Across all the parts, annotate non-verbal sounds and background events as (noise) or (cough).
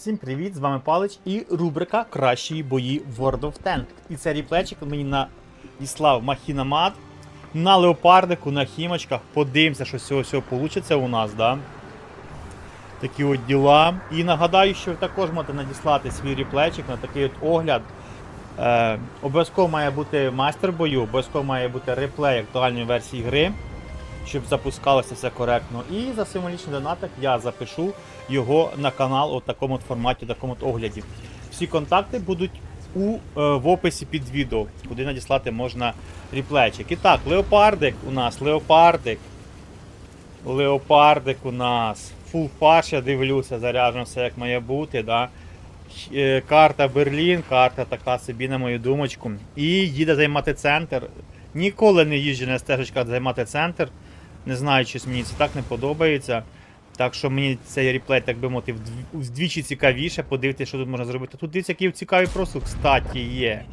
Всім привіт, з вами Палич і рубрика Кращі бої World of Tank. І це ріплечик мені надіслав Махінамат на леопардику, на хімочках. Подивимося, що з цього всього вийде у нас, да? Такі от діла. І нагадаю, що ви також можете надіслати свій ріплечик на такий от огляд. Е, обов'язково має бути майстер бою, обов'язково має бути реплей актуальної версії гри, щоб запускалося все коректно. І за символічний донатик я запишу його на канал у такому форматі, такому огляді. Всі контакти будуть у, е, в описі під відео, куди надіслати можна ріплечик. І так, леопардик у нас, леопардик. Леопардик у нас. Фул фарш, я дивлюся, заряджено все як має бути. Да? Е, Карта Берлін, карта така собі, на мою думочку. І їде займати центр. Ніколи не їжджу на стежечках займати центр. Не знаю, щось мені це так не подобається. Так що мені цей реплей, так би мовити, вдвічі цікавіше, подивитися, що тут можна зробити. Тут дивіться, які цікаві просто, кстати, є.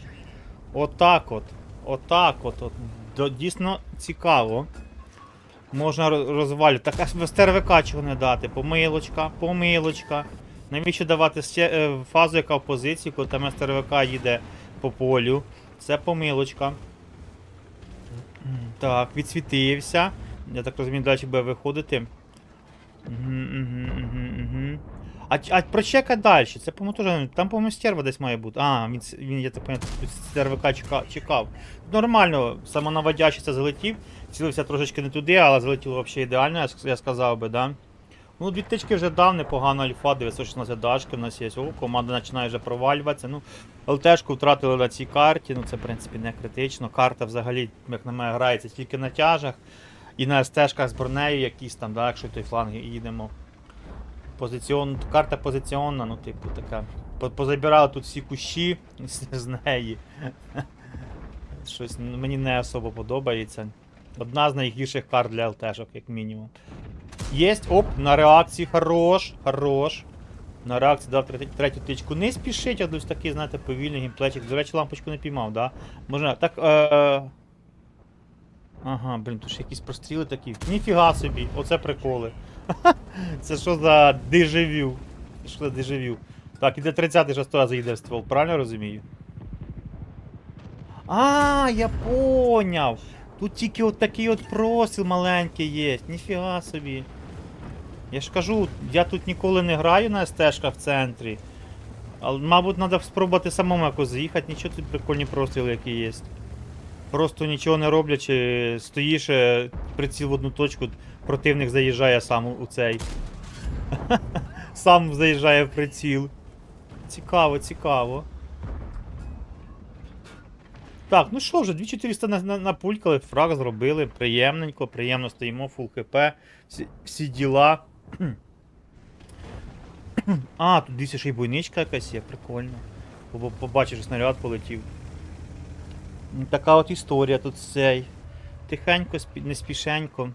Отак от. Отак от. от. До- Дійсно цікаво. Можна розвалювати. Так а СТРВК чого не дати? Помилочка, помилочка. Навіщо давати е, фазу, яка в позиції, коли там СТРВК їде по полю? Це помилочка. Так, відсвітився. Я так розумію, далі буде виходити. Угу, угу, угу, угу. А, а прочекай далі. Це, по-моєму, теж. Там, по-моєму, стерва десь має бути. А, він, він я так тут стервика чекав. Нормально, самонаводящий це залетів. Цілився трошечки не туди, але залетіло взагалі ідеально, я, я сказав би, да. Ну, дві тички вже дав, непогано альфа, 916 дашки у нас є. О, команда починає вже провалюватися. Ну, ЛТшку втратили на цій карті, ну це в принципі не критично. Карта взагалі, як на мене, грається тільки на тяжах і на СТшках з бронею якісь там, да, якщо той фланг їдемо. Позиціон... Карта позиціонна, ну, типу, така. Позабирали тут всі кущі з, неї. (laughs) Щось мені не особо подобається. Одна з найгірших карт для ЛТшок, як мінімум. Єсть, оп, на реакції, хорош, хорош. На реакції дав третю, третю тичку. Не спішить, а ось такий, знаєте, повільний гімплечик. До речі, лампочку не піймав, да? Можна. Так. Е... Ага, блін, тут ще якісь простріли такі. Ніфіга собі, оце приколи. (laughs) Це що за дежавю? Що за дежавю? Так, іде 30-й же разу їде в ствол, правильно розумію? А, я поняв. Тут тільки от такий от просіл маленький є. Ніфіга собі. Я ж кажу, я тут ніколи не граю на СТшках в центрі. Але, мабуть, треба спробувати самому якось заїхати, нічого тут прикольні простріли, які є. Просто нічого не роблячи, стоїш, е, приціл в одну точку, противник заїжджає сам у цей. (laughs) Сам заїжджає в приціл. Цікаво, цікаво. Так, ну що вже, 2400 на, на, напулькали, фраг зробили, приємненько, приємно стоїмо, фул хп, всі, всі діла. (clears throat) а, тут дивіться, ще й бойничка якась є, прикольно. Побачиш, снаряд полетів. Така от історія тут цей. Тихенько, не спішенько.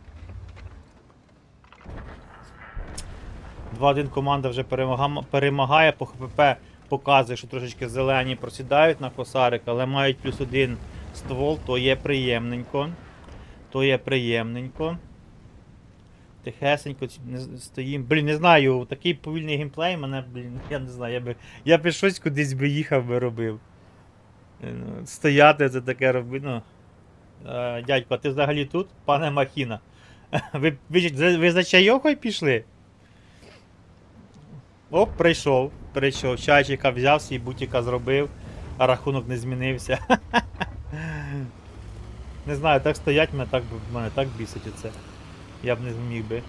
2-1 команда вже перемага- перемагає по ХПП, показує, що трошечки зелені просідають на косарик, але мають плюс один ствол, то є приємненько. То є приємненько. Тихесенько ці- не з- стоїм. Блін, не знаю, такий повільний геймплей мене, блін, я не знаю, я би. Я би щось кудись би їхав би робив. Стояти це таке робити. Ну. Е, дядько, ти взагалі тут, пане Махіна? (laughs) Ви, ви, ви за чайохою пішли? Оп, прийшов, прийшов. Чайчика взяв, свій бутіка зробив, а рахунок не змінився. (laughs) Не знаю, так стоять, мене так, мене так бісить оце. Я б не зміг би.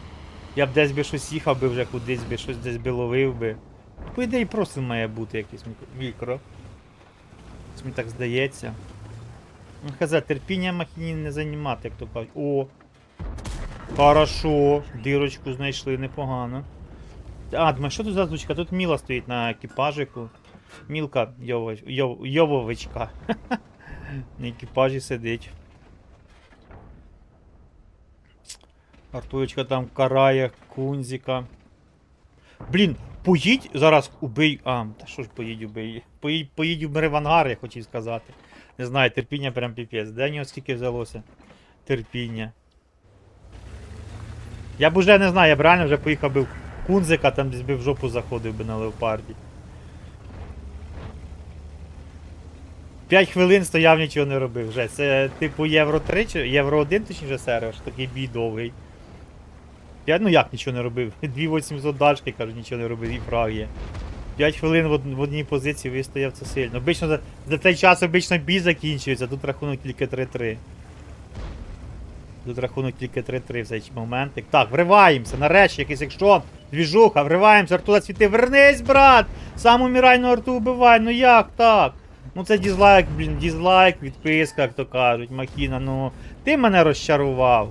Я б десь би щось їхав би вже кудись би, щось десь би ловив би. По ідеї просто має бути якийсь мікро- мікро. Мені так здається. Ну, хз, терпіння махіні не займати, як то кажуть. О! Хорошо, дирочку знайшли непогано. А, думаю, що тут за звучка? Тут Міла стоїть на екіпажику. Мілка Йовоч... Йов... Йововичка. (laughs) на екіпажі сидить. Артурочка там карає кунзіка. Блін, поїдь зараз убий. А, та що ж поїдь убий? Поїдь, поїдь убери в ангар, я хотів сказати. Не знаю, терпіння прям піпець. Де нього скільки взялося? Терпіння. Я б уже не знаю, я б реально вже поїхав би в Кунзика там десь би в жопу заходив би на леопарді. 5 хвилин стояв, нічого не робив. Вже. Це типу Євро 3 чи Євро 1, точніше сервер, такий бій довгий. Я ну як нічого не робив? (laughs) 2800 дашки, кажу, нічого не робив, і фраг є. 5 хвилин в, од- в одній позиції вистояв це сильно. Обично за, за цей час обично бій закінчується, тут рахунок тільки 3-3. Тут рахунок тільки 3-3 в цей моментик. Так, вриваємося, нарешті якийсь екшон, двіжуха, вриваємося, Артура світи, вернись, брат! Сам умирайну Арту вбивай, ну як так? Ну це дізлайк, блін, дізлайк, відписка, як то кажуть, Махіна, ну. Ти мене розчарував.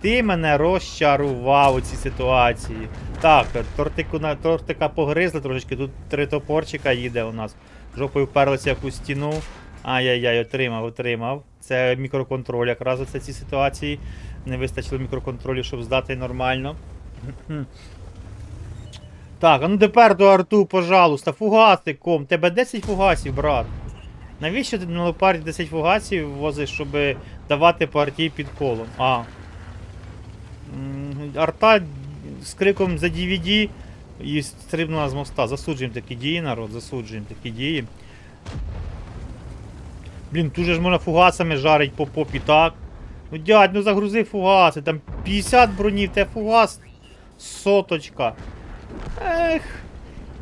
Ти мене розчарував у цій ситуації. Так, тортику на тортика погризли трошечки, тут три топорчика їде у нас. Жопою вперлися якусь стіну. Ай-яй-яй, отримав, отримав. Це мікроконтроль якраз оце ці ситуації. Не вистачило мікроконтролю, щоб здати нормально. (clears throat) Так, а ну тепер до арту, пожалуйста, фугасиком. Тебе 10 фугасів, брат. Навіщо ти на леопарді 10 фугасів возиш, щоб давати по арті під колом? А. Арта з криком за DVD і стрибнула з моста. Засуджуємо такі дії, народ, засуджуємо такі дії. Блін, тут же ж можна фугасами жарить по попі, так? Ну дядь, ну загрузи фугаси, там 50 бронів, те фугас соточка. Ех.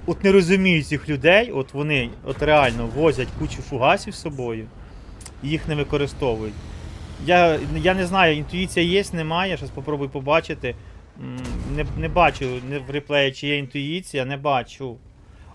От не розумію цих людей, от вони от реально возять кучу фугасів з собою і їх не використовують. Я, я не знаю, інтуїція є, немає, зараз попробую побачити. Не, не бачу не в реплеї, чи є інтуїція, не бачу.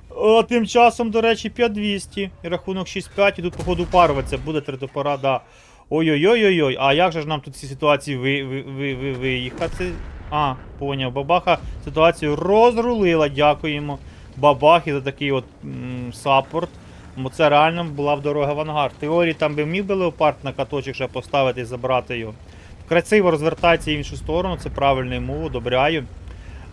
О, тим часом, до речі, 5200. І рахунок 6-5, і тут, походу, паруватися буде третопора, да. Ой-ой-ой-ой-ой, а як же ж нам тут ці ситуації ви, ви, ви, ви, виїхати? А, поняв, бабаха ситуацію розрулила, дякуємо. Бабахі за такий от м, саппорт. Бо це реально була б дорога в ангар. В теорії там би міг би леопард на каточок ще поставити і забрати його. Красиво розвертається в іншу сторону, це правильний мув, одобряю.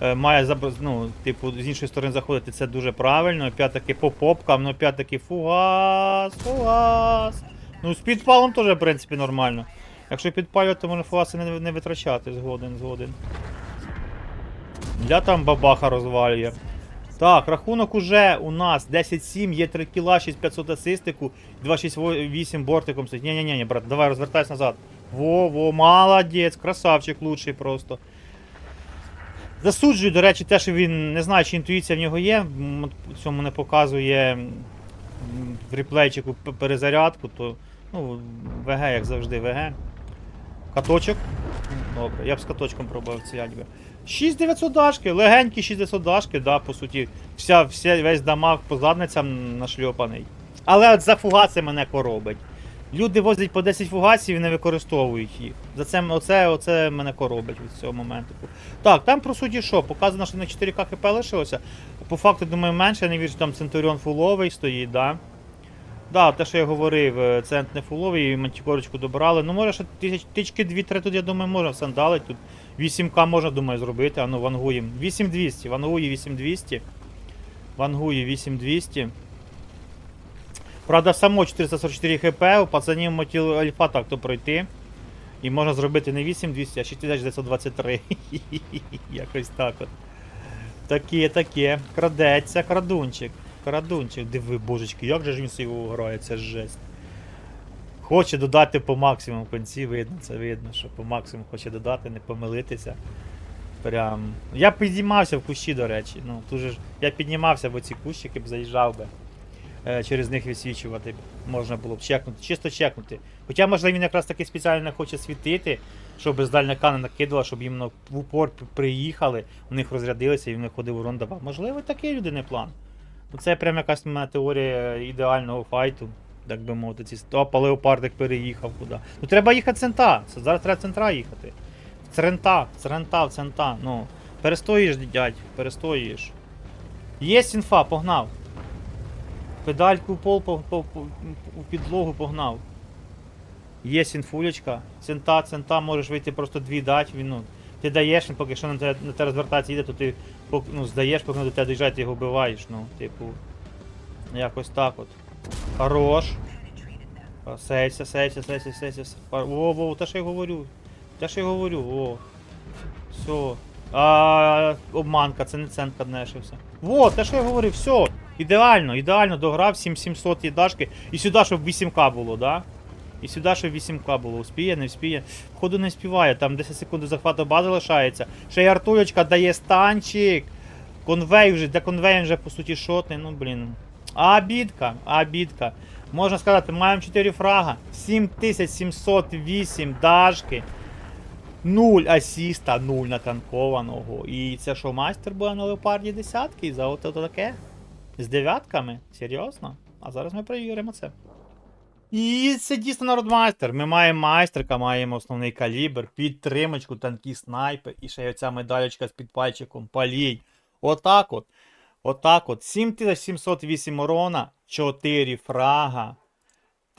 Е, Має ну, типу, з іншої сторони заходити, це дуже правильно. Опять-таки по попкам, ну опять-таки фугас, фугас. Ну, з підпалом теж, в принципі, нормально. Якщо підпалювати, то можна фугаси не, не витрачати, згоден, згоден. Я там бабаха розвалює. Так, рахунок уже у нас 10-7, є 3 кіла, 6500 асистику, 268 бортиком стоїть. Ні-ні-ні, брат, давай розвертайся назад. Во, во, молодець, красавчик лучший просто. Засуджую, до речі, те, що він не знаю, чи інтуїція в нього є, цьому не показує в реплейчику перезарядку, то ну, ВГ, як завжди, ВГ. Каточок. Добре, я б з каточком пробував ці ядьби. 6900 дашки, легенькі 6900 дашки, да, по суті. Вся, вся, весь дамаг по задницям нашльопаний. Але от за фугаси мене коробить. Люди возять по 10 фугасів і не використовують їх. За це, оце, оце мене коробить від цього моменту. Так, там по суті що? Показано, що на 4К хп лишилося. По факту, думаю, менше, я не вірю, що там Центуріон фуловий стоїть, да? Да, те, що я говорив, е, цент не фуловий, і мантикорочку добрали. Ну, може, тисяч, тички 2-3 тут, я думаю, можна сандалить. Тут 8К можна, думаю, зробити, а ну вангуємо. 8200, вангує 8200. Вангує 8200. Правда, само 444 хп, у пацанів мотіл альфа так то пройти. І можна зробити не 8200, а 6923. (laughs) Якось так от. Таке, таке. Крадеться, крадунчик. Крадунчик. Диви, божечки, як же ж він грає, це жесть. Хоче додати по максимуму в кінці, видно, це видно, що по максимуму хоче додати, не помилитися. Прям. Я піднімався в кущі, до речі. Ну, тут ж я піднімався, бо ці кущики б заїжджав би. Е, через них висвічувати б можна було б чекнути, чисто чекнути. Хоча, можливо, він якраз таки спеціально не хоче світити, щоб з дальняка не накидувало, щоб їм в упор приїхали, у них розрядилися і в ходив урон давав. Можливо, такий людини план. Ну це прям якась мене теорія ідеального файту, так би мовити. Ці опа, леопардик переїхав куди. Ну треба їхати цента. Це зараз треба центра їхати. Црента, црента, цента. Ну, перестоїш, дядь, перестоїш. Є інфа, погнав. Педальку в пол по, по, по, у підлогу погнав. Є сінфулечка. Цента, цента, можеш вийти просто дві дати. Він, ну, ти даєш, він поки що на те, на те розвертається їде, то ти ну, здаєш, поки до тебе доїжджає, ти його вбиваєш. Ну, типу. Якось так от. Хорош. А, Сейся, сейся, сейся, сейся. Во, во, те, що я говорю. Те, що я говорю, о. Все. А, обманка, це не центр дешевся. Во, те, що я говорив, все. Ідеально, ідеально дограв 7700 їдашки. І сюди, щоб 8к було, да? І сюди, щоб 8к було. Успіє, не вспіє. Ходу не співає, там 10 секунд захвату бази лишається. Ще й артулечка дає станчик. Конвей вже, де конвей вже по суті шотний, ну блін. А бідка, а бідка. Можна сказати, маємо 4 фрага, 7708 дашки. 0 асіста, 0 натанкованого. І це що, майстер буде на леопарді десятки? За от от таке? З дев'ятками? Серйозно? А зараз ми перевіримо це. І це дійсно народмайстер. Ми маємо майстерка, маємо основний калібр, підтримочку, танкі снайпи і ще й оця медалечка з підпальчиком. Палій. Отак от. Отак от. 7708 урона, 4 фрага.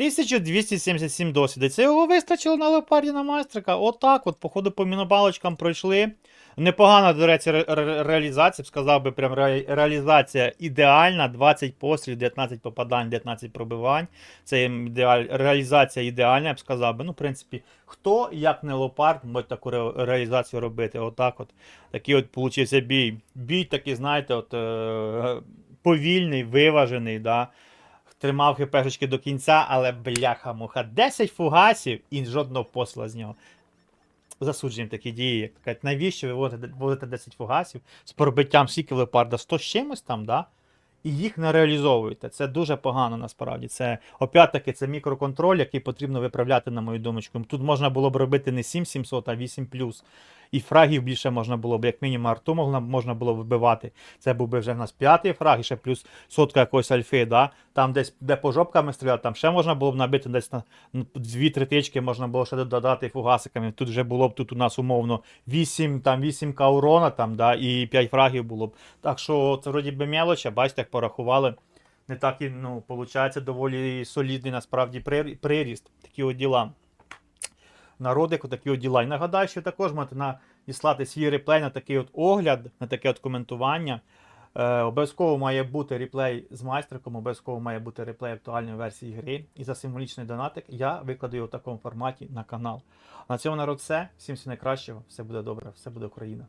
1277 досвіду. Це його вистачило на леопарді на майстрика. Отак от, походу, по мінобалочкам пройшли. Непогана, до речі, ре- ре- реалізація, сказав би, прям ре- реалізація ідеальна. 20 пострілів, 19 попадань, 19 пробивань. Це ідеаль... реалізація ідеальна, я б сказав би. Ну, в принципі, хто, як не леопард, може таку ре- реалізацію робити. Отак от. Такий от получився бій. Бій такий, знаєте, от, е... повільний, виважений, да. Тримав хпшечки до кінця, але бляха-муха. 10 фугасів і жодного посла з нього. Засуджуємо такі дії. Як кажуть, навіщо ви вводите 10 фугасів з пробиттям скільки леопарда 100 з чимось там, да? І їх не реалізовуєте. Це дуже погано насправді. Це опять-таки це мікроконтроль, який потрібно виправляти, на мою думочку. Тут можна було б робити не 7700, а 8 І фрагів більше можна було б, як мінімум, арту могла- можна було б вбивати. Це був би вже в нас п'ятий фраг, і ще плюс сотка якоїсь альфи, да? Там десь, де по жопками стріляти, там ще можна було б набити десь на ну, дві-три тички, можна було ще додати фугасиками. Тут вже було б тут у нас умовно 8, там 8 к урона, там, да, і 5 фрагів було б. Так що це вроді би мелочь, а бачите, порахували. Не так і, ну, виходить, доволі солідний насправді приріст. Такі от діла. Народику такі діла. І нагадаю, що також можете надіслати свій реплей на такий от огляд, на таке от коментування. Е, обов'язково має бути реплей з майстерком, обов'язково має бути реплей актуальної версії гри. І за символічний донатик я викладу його в такому форматі на канал. На цьому народ все. Всім всього найкращого, все буде добре, все буде Україна.